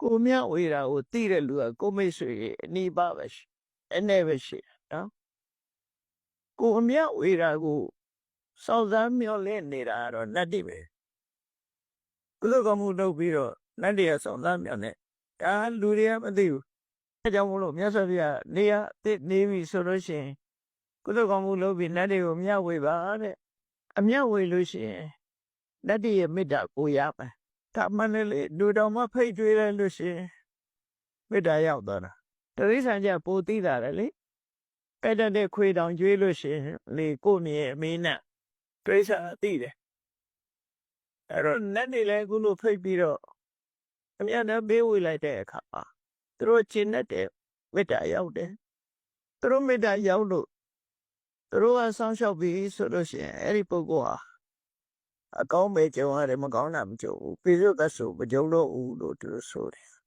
ကိုမြဝေတာကိုသိတဲ့လူကကိုမိတ်ဆွေရဲ့အနိပါပဲရှိအနေပဲရှိတယ်နော်ကိုမြဝေတာကိုစောင့်စားမျှော်လင့်နေတာကတော့နတ်တိပဲကုသကမှုလုပ်ပြီးတော့နတ်တွေကစောင့်စားမျှော်နေဒါလူတွေကမသိဘူးအဲကြောင့်မလို့မြတ်စွာဘုရားနေရအစ်နေပြီဆိုလို့ရှိရင်ကုသကမှုလုပ်ပြီးနတ်တွေကိုမျှဝေပါတဲ့အမျှဝေလို့ရှိရင်နတ်တွေရဲ့မေတ္တာကိုရမယ် ဒါမှန်တယ်လေလူတော်မဖိတ်တွေးလိုက်လို့ရှရင်မေတ္တာရောက်သွားတာတရိษံကြပိုသိတာလေလေအဲ့တတ်တဲ့ခွေတောင်ကျွေးလို့ရှရင်လေကို့မြေအမင်းနဲ့တရိษံအသိတယ်အဲ့တော့နတ်နေလဲအခုလိုဖိတ်ပြီးတော့အမြတ်နဲ့ပေးဝေလိုက်တဲ့အခါမှာသူတို့ချင်းနဲ့တဲ့မေတ္တာရောက်တယ်သူတို့မေတ္တာရောက်လို့သူတို့ကဆောင်းလျှောက်ပြီးဆိုလို့ရှရင်အဲ့ဒီပုဂ္ဂိုလ်ဟာ အကောင်းပဲကြုံရတယ်မကောင်းတာမကြုံဘူးပြေစုတ်သက်ဆိုမကြုံတော့ဘူးလို့သူတို့ဆိုတယ်